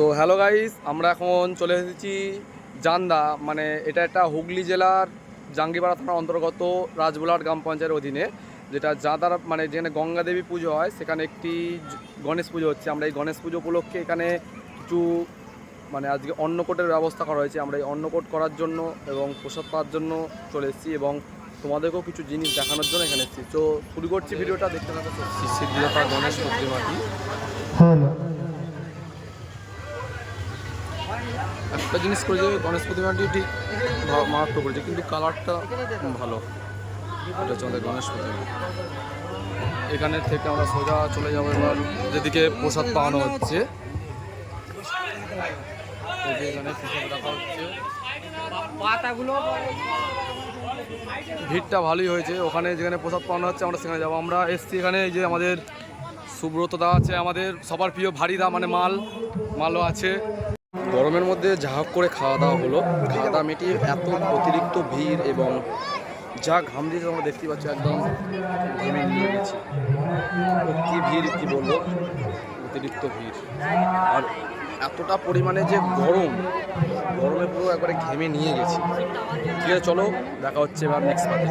So hello guys আমরা এখন চলে এসেছি জান্দা মানে এটা একটা হুগলি জেলার জাঙ্গিপাড়া থানার অন্তর্গত রাজবোলাট গ্রাম পঞ্চায়েতের অধীনে যেটা জাদার মানে যেখানে গঙ্গা দেবী পুজো হয় সেখানে একটি গণেশ পুজো হচ্ছে। আমরা এই গণেশ পুজো উপলক্ষে এখানে কিছু মানে আজকে অন্নকোটের ব্যবস্থা করা হয়েছে। আমরা এই অন্নকোট করার জন্য এবং প্রসাদ পাওয়ার জন্য চলে এসেছি এবং তোমাদেরকেও কিছু জিনিস দেখানোর জন্য এখানে এসেছি। তো শুরু করছি ভিডিওটা দেখতে থাকো। সিদ্ধিদাতা গণেশ প্রতিমাটি একটা জিনিস করে যে গণেশ প্রতিমাটি ঠিক মারাত্মক করেছে কিন্তু কালারটা ভালো। এটা হচ্ছে আমাদের গণেশ প্রতিমা এখানে থেকে আমরা সোজা চলে যাব এবার যেদিকে প্রসাদ পাওয়ানো হচ্ছে। এখানে প্রসাদ রাখা হচ্ছে। ভিড়টা ভালোই হয়েছে। ওখানে যেখানে প্রসাদ পাওয়ানো হচ্ছে আমরা সেখানে যাব। আমরা এসছি এখানে এই যে আমাদের সুব্রত দা আছে আমাদের সবার প্রিয় ভারীদা মানে মাল মালও আছে। গরমের মধ্যে হোক করে খাওয়া দাওয়া হলো, খাওয়া দাওয়া মিটিয়ে এত অতিরিক্ত ভিড় এবং যা ঘাম দিয়েছে আমরা দেখতে পাচ্ছি, একদম ঘেমে নিয়ে গেছি। কি ভিড়, কি বলব? অতিরিক্ত ভিড়। আর এতটা পরিমাণে যে গরম, গরমে পুরো একবারে ঘেমে নিয়ে গেছি। ঠিক আছে, চলো, দেখা হচ্ছে এবার নেক্সট পার্টি